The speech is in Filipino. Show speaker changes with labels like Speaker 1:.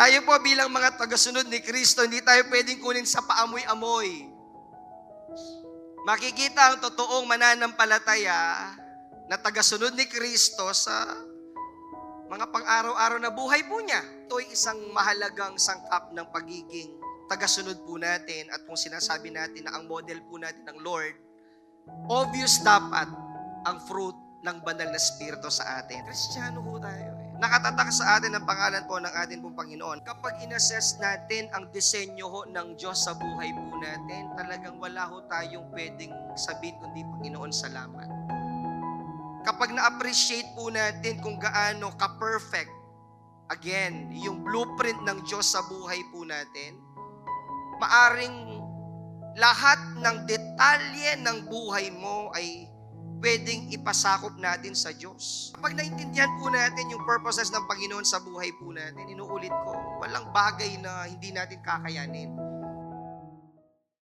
Speaker 1: Tayo po bilang mga tagasunod ni Kristo, hindi tayo pwedeng kunin sa paamoy-amoy. Makikita ang totoong mananampalataya na tagasunod ni Kristo sa mga pang-araw-araw na buhay po niya. Ito ay isang mahalagang sangkap ng pagiging tagasunod po natin at kung sinasabi natin na ang model po natin ng Lord, obvious dapat ang fruit ng banal na spirito sa atin. Kristiyano po tayo. Nakatatak sa atin ang pangalan po ng ating pong Panginoon. Kapag inassess natin ang disenyo ho ng Diyos sa buhay po natin, talagang wala ho tayong pwedeng sabihin kundi Panginoon salamat. Kapag na-appreciate po natin kung gaano ka-perfect, again, yung blueprint ng Diyos sa buhay po natin, maaring lahat ng detalye ng buhay mo ay pwedeng ipasakop natin sa Diyos. Kapag naintindihan po natin yung purposes ng Panginoon sa buhay po natin, inuulit ko, walang bagay na hindi natin kakayanin.